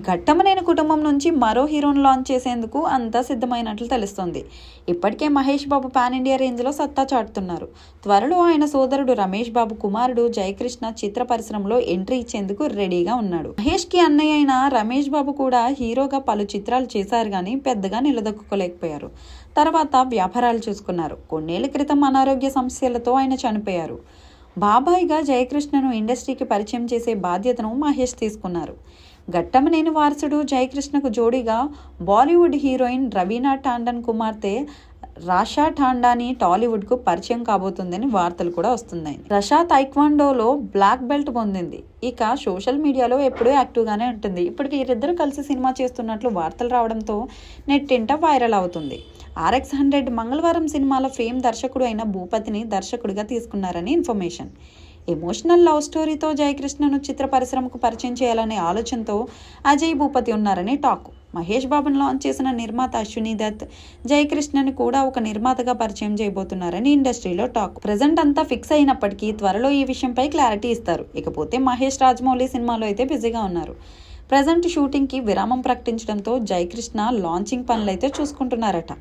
ఘట్టమనేని కుటుంబం నుంచి మరో హీరోను లాంచ్ చేసేందుకు అంతా సిద్ధమైనట్లు తెలుస్తోంది. ఇప్పటికే మహేష్ బాబు పాన్ ఇండియా రేంజ్లో సత్తా చాటుతున్నారు. త్వరలో ఆయన సోదరుడు రమేష్ బాబు కుమారుడు జయకృష్ణ చిత్ర పరిశ్రమలో ఎంట్రీ ఇచ్చేందుకు రెడీగా ఉన్నాడు. మహేష్కి అన్నయ్య అయిన రమేష్ బాబు కూడా హీరోగా పలు చిత్రాలు చేశారు కానీ పెద్దగా నిలదొక్కుకోలేకపోయారు. తర్వాత వ్యాపారాలు చూసుకున్నారు. కొన్నేళ్ళ క్రితం అనారోగ్య సమస్యలతో ఆయన చనిపోయారు. బాబాయిగా జయకృష్ణను ఇండస్ట్రీకి పరిచయం చేసే బాధ్యతను మహేష్ తీసుకున్నారు. ఘట్టమనేని వారసుడు జయకృష్ణకు జోడీగా బాలీవుడ్ హీరోయిన్ రవీనా టాండన్ కుమార్తె రాషా టాండాని టాలీవుడ్కు పరిచయం కాబోతుందని వార్తలు కూడా వస్తున్నాయి. రషా తైక్వాండోలో బ్లాక్ బెల్ట్ పొందింది. ఇక సోషల్ మీడియాలో ఎప్పుడూ యాక్టివ్గానే ఉంటుంది. ఇప్పటికి వీరిద్దరూ కలిసి సినిమా చేస్తున్నట్లు వార్తలు రావడంతో నెట్టింట వైరల్ అవుతుంది. ఆర్ఎక్స్ హండ్రెడ్ మంగళవారం సినిమాల ఫేమ్ దర్శకుడు అయిన భూపతిని దర్శకుడిగా తీసుకున్నారని ఇన్ఫర్మేషన్. ఎమోషనల్ లవ్ స్టోరీతో జయకృష్ణను చిత్ర పరిశ్రమకు పరిచయం చేయాలనే ఆలోచనతో అజయ్ భూపతి ఉన్నారని టాక్. మహేష్ బాబును లాంచ్ చేసిన నిర్మాత అశ్విని దత్ జయకృష్ణని కూడా ఒక నిర్మాతగా పరిచయం చేయబోతున్నారని ఇండస్ట్రీలో టాక్. ప్రజెంట్ అంతా ఫిక్స్ అయినప్పటికీ త్వరలో ఈ విషయంపై క్లారిటీ ఇస్తారు. ఇకపోతే మహేష్ రాజమౌళి సినిమాలో అయితే బిజీగా ఉన్నారు. ప్రజెంట్ షూటింగ్కి విరామం ప్రకటించడంతో జయకృష్ణ లాంచింగ్ పనులైతే చూసుకుంటున్నారట.